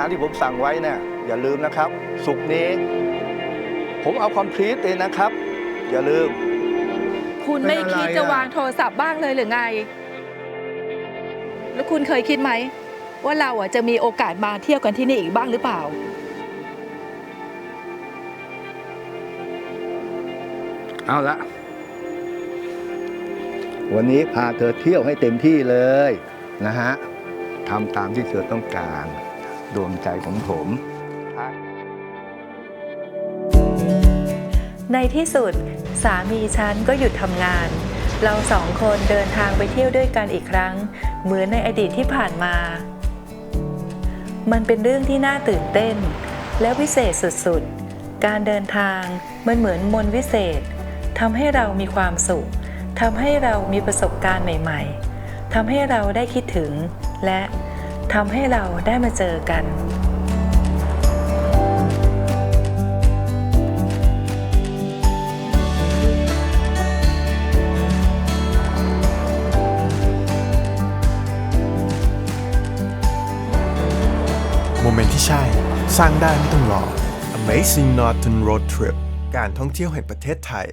ารที่ผมสั่งไว้เนี่ยอย่าลืมนะครับ สุกร์นี้ ผมเอาคอมพลีทเลยนะครับ อย่าลืม คุณไม่เป็นอะไรคิดจะอะวางโทรศัพท์บ้างเลยหรือไง แล้วคุณเคยคิดไหม ว่าเราอะจะมีโอกาสมาเที่ยวกันที่นี่อีกบ้างหรือเปล่า เอาละวันนี้พาเธอเที่ยวให้เต็มที่เลยนะฮะทำตามที่เธอต้องการ ดวงใจของผม ในที่สุด สามีฉันก็หยุดทำงาน เราสองคนเดินทางไปเที่ยวด้วยกันอีกครั้ง เหมือนในอดีตที่ผ่านมา มันเป็นเรื่องที่น่าตื่นเต้น และวิเศษสุดๆ การเดินทางมันเหมือนมนวิเศษทำให้เรามีความสุขทำให้เรามีประสบการณ์ใหม่ ๆทำให้เราได้คิดถึงและ ทำให้เราได้มาเจอกัน โมเมนต์ที่ใช่ สร้างได้ไม่ต้องรอ Amazing Northern Road Trip การท่องเที่ยวแห่งประเทศไทย